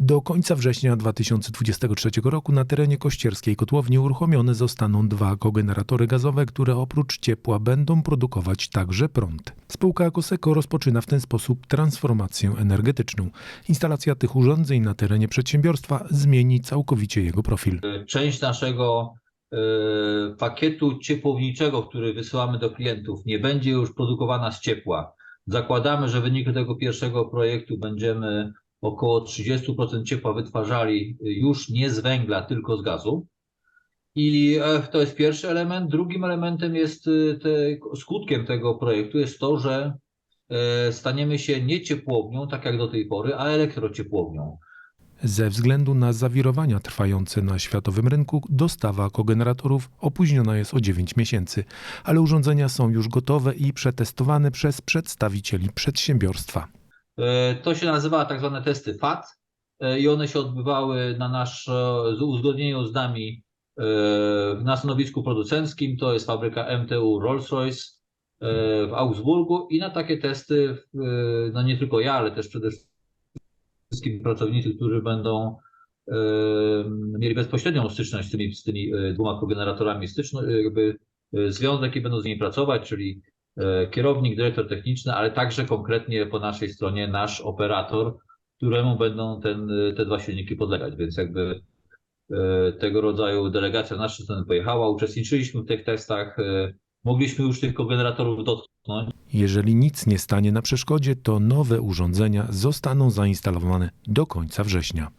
Do końca września 2023 roku na terenie kościerskiej kotłowni uruchomione zostaną dwa kogeneratory gazowe, które oprócz ciepła będą produkować także prąd. Spółka Koseko rozpoczyna w ten sposób transformację energetyczną. Instalacja tych urządzeń na terenie przedsiębiorstwa zmieni całkowicie jego profil. część naszego e, pakietu ciepłowniczego, który wysyłamy do klientów, nie będzie już produkowana z ciepła. Zakładamy, że w wyniku tego pierwszego projektu będziemy około 30% ciepła wytwarzali już nie z węgla, tylko z gazu. I e, to jest pierwszy element. Drugim elementem jest e, te, skutkiem tego projektu jest to, że e, staniemy się nie ciepłownią, tak jak do tej pory, a elektrociepłownią. Ze względu na zawirowania trwające na światowym rynku, dostawa kogeneratorów opóźniona jest o 9 miesięcy, ale urządzenia są już gotowe i przetestowane przez przedstawicieli przedsiębiorstwa. E, To się nazywa tak zwane testy FAT e, i one się odbywały na nasz e, z uzgodnieniu z nami na stanowisku producenckim. To jest fabryka MTU Rolls-Royce w Augsburgu i na takie testy, no nie tylko ja, ale też przede wszystkim pracownicy, którzy będą mieli bezpośrednią styczność z tymi, z tymi dwoma kogeneratorami, styczność, jakby związek i będą z nimi pracować, czyli kierownik, dyrektor techniczny, ale także konkretnie po naszej stronie nasz operator, któremu będą ten, te dwa silniki podlegać, więc jakby e, tego rodzaju delegacja z naszej strony pojechała, uczestniczyliśmy w tych testach, e, mogliśmy już tych kogeneratorów dotknąć. Jeżeli nic nie stanie na przeszkodzie, to nowe urządzenia zostaną zainstalowane do końca września.